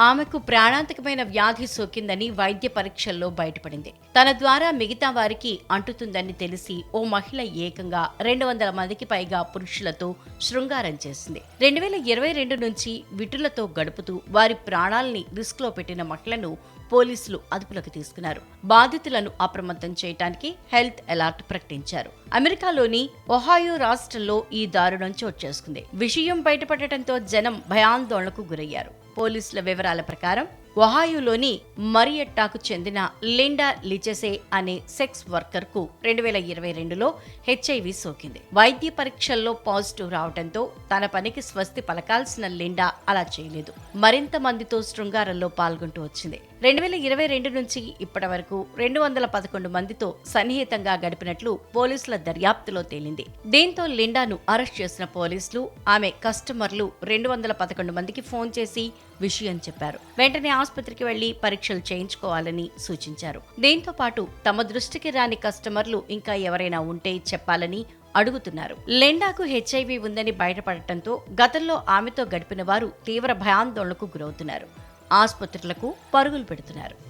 ఆమెకు ప్రాణాంతకమైన వ్యాధి సోకిందని వైద్య పరీక్షల్లో బయటపడింది. తన ద్వారా మిగతా వారికి అంటుతుందని తెలిసి ఓ మహిళ ఏకంగా రెండు వందల మందికి పైగా పురుషులతో శృంగారం చేసింది. రెండు వేల ఇరవై రెండు నుంచి విటులతో గడుపుతూ వారి ప్రాణాల్ని రిస్క్లో పెట్టిన మహిళను పోలీసులు అదుపులోకి తీసుకున్నారు. బాధితులను అప్రమత్తం చేయడానికి హెల్త్ అలర్ట్ ప్రకటించారు. అమెరికాలోని ఒహాయో రాష్ట్రంలో ఈ దారుణం చోటు చేసుకుంది. విషయం బయటపడటంతో జనం భయాందోళనకు గురయ్యారు. పోలీసుల వివరాల ప్రకారం ఒహాయోలోని మరియట్టాకు చెందిన లిండా లిచెసే అనే సెక్స్ వర్కర్కు రెండు వేల ఇరవై రెండులో హెచ్ఐవి సోకింది. వైద్య పరీక్షల్లో పాజిటివ్ రావడంతో తన పనికి స్వస్తి పలకాల్సిన లిండా అలా చేయలేదు. మరింత మందితో శృంగారంలో పాల్గొంటూ వచ్చింది. రెండు వేల ఇరవై రెండు నుంచి ఇప్పటి వరకు రెండు వందల పదకొండు మందితో సన్నిహితంగా గడిపినట్లు పోలీసుల దర్యాప్తులో తేలింది. దీంతో లిండాను అరెస్ట్ చేసిన పోలీసులు ఆమె కస్టమర్లు రెండు వందల పదకొండు మందికి ఫోన్ చేసి విషయం చెప్పారు. వెంటనే ఆసుపత్రికి వెళ్ళి పరీక్షలు చేయించుకోవాలని సూచించారు. దీంతో పాటు తమ దృష్టికి రాని కస్టమర్లు ఇంకా ఎవరైనా ఉంటే చెప్పాలని అడుగుతున్నారు. లెండాకు హెచ్ఐవి ఉందని బయటపడటంతో గతంలో ఆమెతో గడిపిన వారు తీవ్ర భయాందోళనకు గురవుతున్నారు. ఆసుపత్రులకు పరుగులు పెడుతున్నారు.